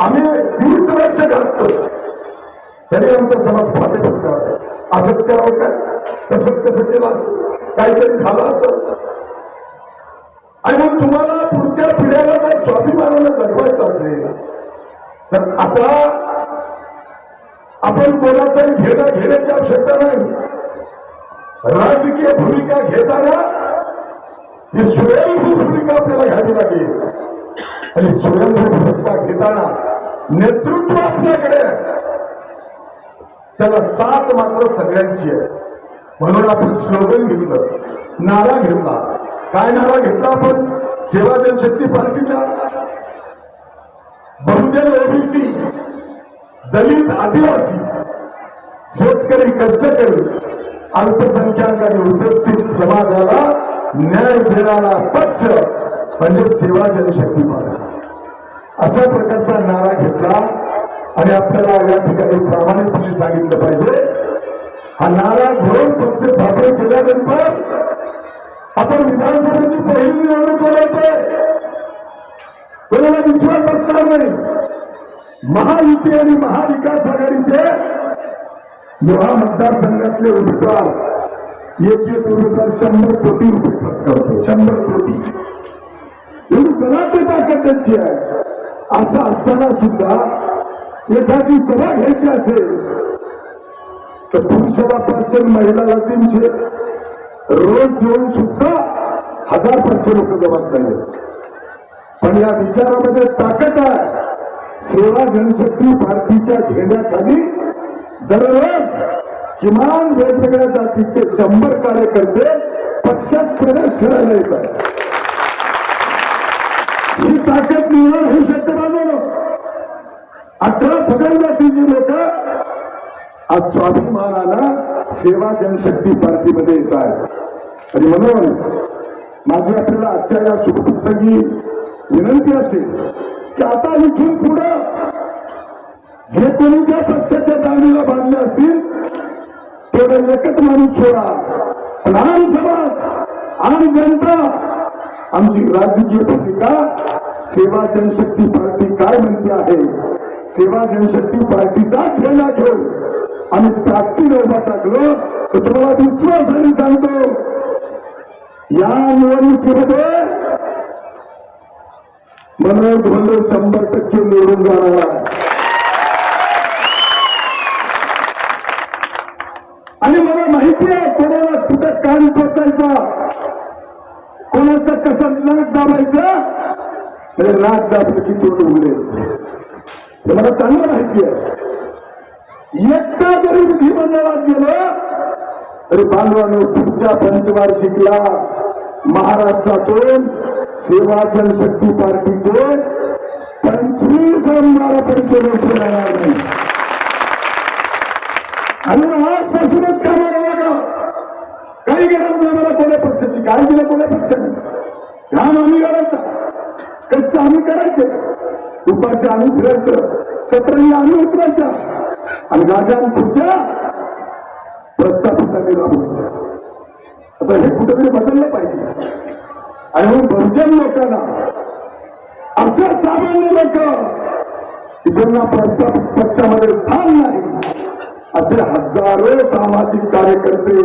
आम्ही वीस वर्ष जास्त तरी आमचा समाज फाटे फुटला असंच करावं काय? तसंच कसं केलं असं? काहीतरी झालं असं? आणि मग तुम्हाला पुढच्या पिढ्याला जर स्वाभिमानाला जगवायचं असेल तर आता आपण कोणाचाही झेडा घेण्याची आवश्यकता नाही. राजकीय भूमिका घेताना ही स्वयंभू भूमिका आपल्याला घ्यावी लागेल. आणि स्वयंभू भूमिका घेताना नेतृत्व आपल्याकडे त्याला साथ मात्र सगळ्यांची आहे. म्हणून आपण स्लोगन घेतलं नारा घेतला. काय नारा घेतला आपण? सेवा जनशक्ती पार्टीचा. बहुजन ओबीसी दलित आदिवासी शेतकरी कष्टकरी अल्पसंख्याक आणि उपेक्षित समाजाला न्याय देणारा पक्ष म्हणजे सेवा जनशक्ती पार्टी अशा प्रकारचा नारा घेतला आणि आपल्याला या ठिकाणी प्रामाणिकपणे सांगितलं पाहिजे. हा नारा घेऊन पक्ष स्थापन केल्यानंतर आपण विधानसभेची पहिली निवडणूक लढवतोय कोणाला विश्वास बसणार नाही? महायुती आणि महाविकास आघाडीचे लोहा मतदारसंघातले उमेदवार. एक एक उमेदवार शंभर कोटी रुपये खर्च करतो शंभर कोटी. एवढी ताकद त्यांची आहे. असं असताना सुद्धा एखादी सभा घ्यायची असेल तर पुरुषाला पाचशे महिलाला तीनशे रोज देऊन सुद्धा हजार पाचशे लोक जमत नाही पण या विचारामध्ये ताकद आहे. सेवा जनशक्ती भारतीच्या झेंड्याखाली दररोज किमान वेगवेगळ्या जातीचे शंभर कार्यकर्ते पक्षात प्रवेश करायला येत आहे ही ताकद निर्माण होऊ शकते बांधवलं अठरा पगड जातीची लोक आज स्वाभिमानाला सेवा जनशक्ती पार्टीमध्ये येत आहेत. आणि म्हणून माझी आपल्याला आजच्या या सुखप्रसंगी विनंती असेल की आता इथून पुढं जे कोणी ज्या पक्षाच्या दांडीला बांधले असतील तेवढं एकच माणूस सोडा. पण आम समाज आम जनता आमची राजकीय भूमिका सेवा जनशक्ती पार्टी काय म्हणते आहे? सेवा जनशक्ती पार्टीचा झेंडा घेऊन आम्ही ताकदीने उभा टाकलो. तर तुम्हाला विश्वासाने सांगतो. या निवडणुकीमध्ये मनोज धोंडे शंभर टक्के निवडून जाणार आहे. आणि मला माहिती आहे कोणाला कुठं कान नाक दाबायचं? म्हणजे नाक दाबलं की तोंड उघडेल. हे मला चांगलं माहिती आहे. एकटा जरी विधिमंडळात गेलं तरी बांधवाने पुढच्या पंचवार्षिकला महाराष्ट्रातून सेवा जनशक्ती पार्टीचे पंचवीस आमदारापर्यंत निवडून येणार नाही आणि आजपासूनच कामाला लागा काही गरज नाही मला कोण्या पक्षाची. काय दिलं कोण्या पक्षाने? घाम आम्ही करायचा. कष्ट आम्ही करायचे. उपाशी आम्ही फिरायचं. सत्रांनी आम्ही उतरायच्या. आणि गाड्या खुर्च्या प्रस्थापितांनी राबवायच्या. आता हे कुठेतरी बदललं पाहिजे. आणि मग बहुजन लोकांना असं सामान्य लोक ज्यांना प्रस्थापित पक्षामध्ये स्थान नाही. असे हजारो सामाजिक कार्यकर्ते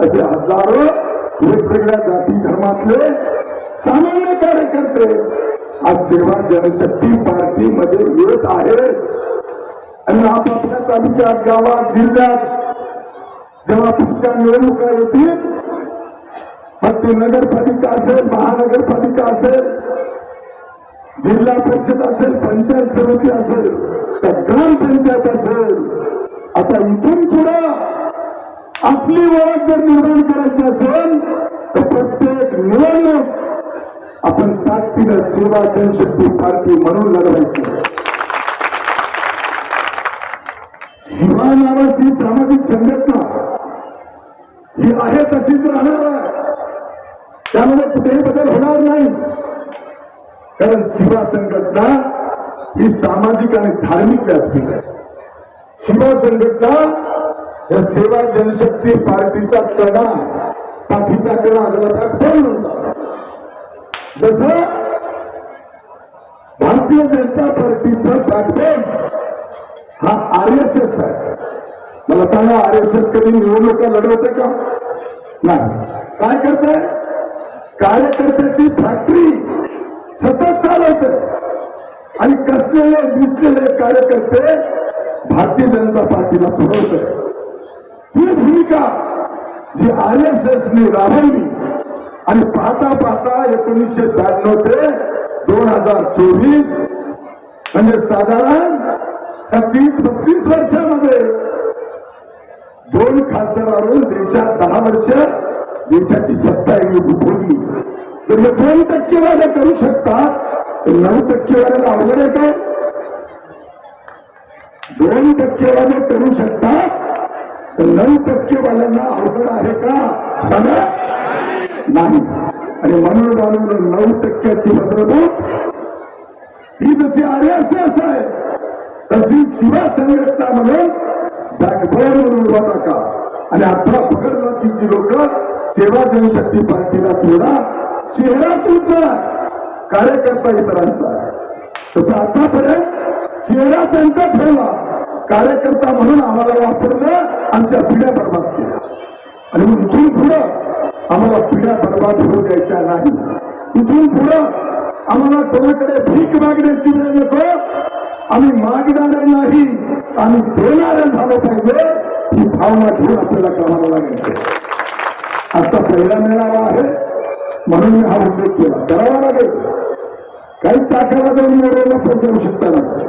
असे हजारो वेगवेगळ्या जाती धर्मातले सामान्य कार्यकर्ते आज सेवा जनशक्ती पार्टीमध्ये येत आहेत आणि आपापल्या तालुक्यात गावात जिल्ह्यात जेव्हा पुढच्या निवडणुका येतील मग ती नगरपालिका असेल महानगरपालिका असेल जिल्हा परिषद असेल पंचायत समिती असेल तर ग्रामपंचायत असेल आता इथून पुढं आपली ओळख जर निर्माण करायची असेल आपण ताकदीनं सेवा जनशक्ती पार्टी म्हणून लढवायची. शिवा नावाची सामाजिक संघटना ही आहे तशीच राहणार आहे. त्यामध्ये कुठेही बदल होणार नाही. कारण शिवा संघटना ही सामाजिक आणि धार्मिक व्यासपीठ आहे. शिवा संघटना या सेवा जनशक्ती पार्टीचा कडा पाठीचा कडा त्याला बॅकबोन म्हणतात जस भारतीय जनता पार्टीचा बॅकबोन हा आर एस एस आहे. मला सांगा आर एस एस कधी निवडणुका लढवते का? नाही. काय करते कार्यकर्त्याची फॅक्टरी सतत चालवते. आणि कसलेले दिसलेले कार्यकर्ते भारतीय जनता पार्टीला पुरवते. ती भूमिका जी आर एस राबवली आणि पाहता पाहता एकोणीसशे ब्याण्णव ते दोन हजार चोवीस. म्हणजे साधारण या तीस बत्तीस वर्षामध्ये दोन खासदारावरून देशात दहा वर्ष देशाची सत्ता यांनी भोगली तर हे दोन टक्केवाले करू शकतात तर नऊ टक्केवाल्याला अवघड आहे का? दोन टक्केवाले करू शकतात तर नऊ टक्केवाल्यांना अवघड आहे का? सांगा. नाही. आणि म्हणून आलेलं नऊ टक्क्याची बदलूक ही जशी आरएसएस आहे तशी शिवा संघटना म्हणून बॅकबोन म्हणून उभा टाका आणि अठरा पकड जातीची लोक सेवा जनशक्ती पार्टीला जोडा चेहरा तुमचा कार्यकर्ता इतरांचा आहे. तसं आतापर्यंत चेहरा त्यांचा ठेवला कार्यकर्ता म्हणून आम्हाला वापरलं आमच्या पिढ्या बर्बाद केल्या. आणि मग इथून पुढं आम्हाला पिढ्या बर्बाद होऊ द्यायच्या नाही. इथून पुढं आम्हाला कोणाकडे भीक मागण्याची वेळ नको. आम्ही मागणारे नाही. आम्ही देणारे झालं पाहिजे. ही भावना घेऊन आपल्याला कामाला लागायचं. आजचा पहिला मेळावा आहे. म्हणून मी हा उल्लेख केला. करावा लागेल. काही टाकायला जाऊन मोडवायला पैसे शकता नाही.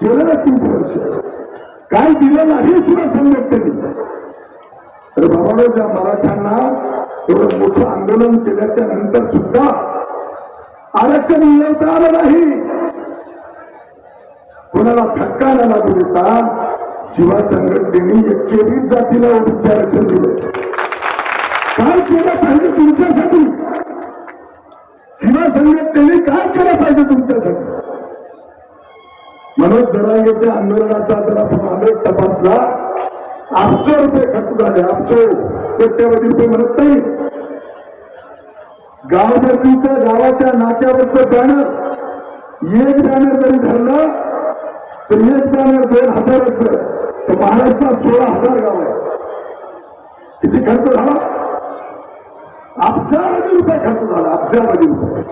केलं ना तीस वर्ष. काय दिलं नाही सुद्धा संघटनेने तर बाबा ज्या मराठ्यांना एवढं मोठं आंदोलन केल्याच्यानंतर सुद्धा आरक्षण मिळवता आलं नाही. कोणाला धक्का न लागू देता शिवा संघटनेने एकवीस जातीला ओबीसी आरक्षण दिले काय केलं पाहिजे तुमच्यासाठी? शिवा संघटनेने काय केलं पाहिजे तुमच्यासाठी? मनोज जरांगेच्या आंदोलनाचा जर आपण आलेख तपासला. अब्जो रुपये खर्च झाले अब्जो कोट्यावधी रुपये म्हणत नाही. गावभरतीचं गावाच्या नाक्यावरचं बॅनर एक बॅनर जरी धरलं तर एक बॅनर दोन हजाराचं तर महाराष्ट्रात सोळा हजार गाव आहे. किती खर्च झाला? अब्जावधी रुपये खर्च झाला अब्जावधी रुपये.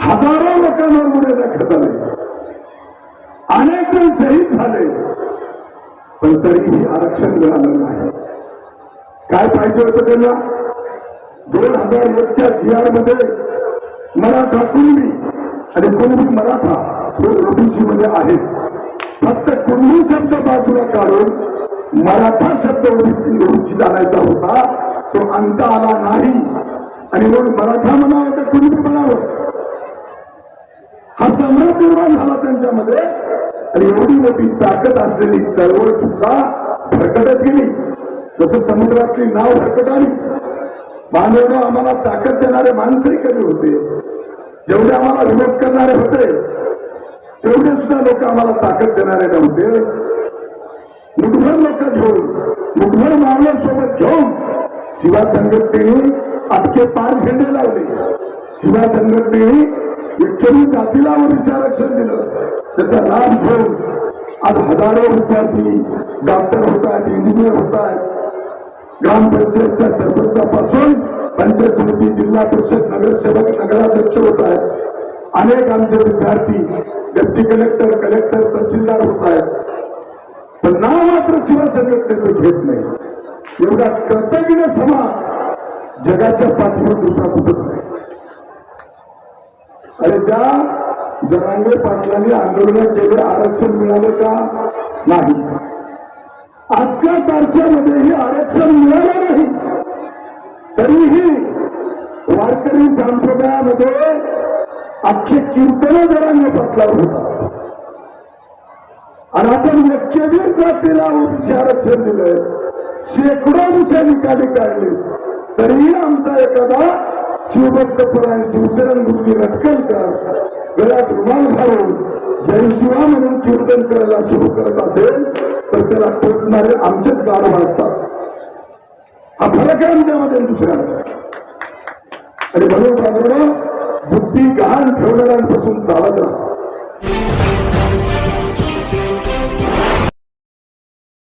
हजारो लोकांवर गुन्हे दाखल झाले. अनेक जण शहीद झाले. पण तरीही आरक्षण मिळालं नाही. काय पाहिजे होतं त्यांना? दोन हजार एकच्या जी आरमध्ये मराठा कुणबी आणि कुणबी मराठा हे ओबीसी मध्ये आहे फक्त कुणबी शब्द बाजूला काढून मराठा शब्द ओबीसी ओबीसी आणायचा होता तो अंत आला नाही. आणि मग मराठा म्हणावं का कुणबी म्हणावं? हा सम्राट निर्माण झाला त्यांच्यामध्ये. आणि एवढी मोठी ताकद असलेली चळवळ सुद्धा भरकटत गेली. तसं समुद्रातली नाव भरकटाली मानवनं आम्हाला ताकद देणारे माणसंही कमी होते. जेवढे आम्हाला विरोध करणारे होते तेवढे सुद्धा लोक आम्हाला ताकद देणारे नव्हते. मुठभर लोक घेऊन मुठभर मावळं सोबत घेऊन शिवा संघटनेने अटके पाच झेंडे लावले. शिवा संघटनेने विठ्ठली जातीला ओबीसी आरक्षण दिलं. त्याचा लाभ घेऊन आज हजारो विद्यार्थी डॉक्टर होत आहेत इंजिनियर होत आहेत ग्रामपंचायतच्या सरपंचापासून पंचायत समिती जिल्हा परिषद नगरसेवक नगराध्यक्ष होत आहेत. अनेक आमचे विद्यार्थी डेप्टी कलेक्टर कलेक्टर तहसीलदार होत आहेत. पण नाव मात्र शिवा संघटनेचं घेत नाही. एवढा कर्तज्ञ समाज जगाच्या पाठीवर दुसरा कुठंच नाही. अरे ज्या जरांगे पाटलांनी आंदोलन केले आरक्षण मिळालं का? नाही. आजच्या तारखेमध्येही आरक्षण मिळालं नाही. तरीही वारकरी संप्रदायामध्ये अख्खे कीर्तन जरांगे पटला होता. आणि आपण एकवीस जातीला ओबीसी आरक्षण दिलं शेकडो विषय निकाली काढले. तरीही आमचा एखादा शिवभक्त परायण शिवसेना गुरुजी रटकलकर गळ्यात रुमाल घालून जय शिवा म्हणून कीर्तन करायला सुरू करत असेल तर त्याला टोचणारे आमचेच गाढ असतात हा फरक आहे आमच्यामध्ये आणि आणि म्हणून बुद्धी गहाण ठेवणाऱ्यांपासून सावध राहा.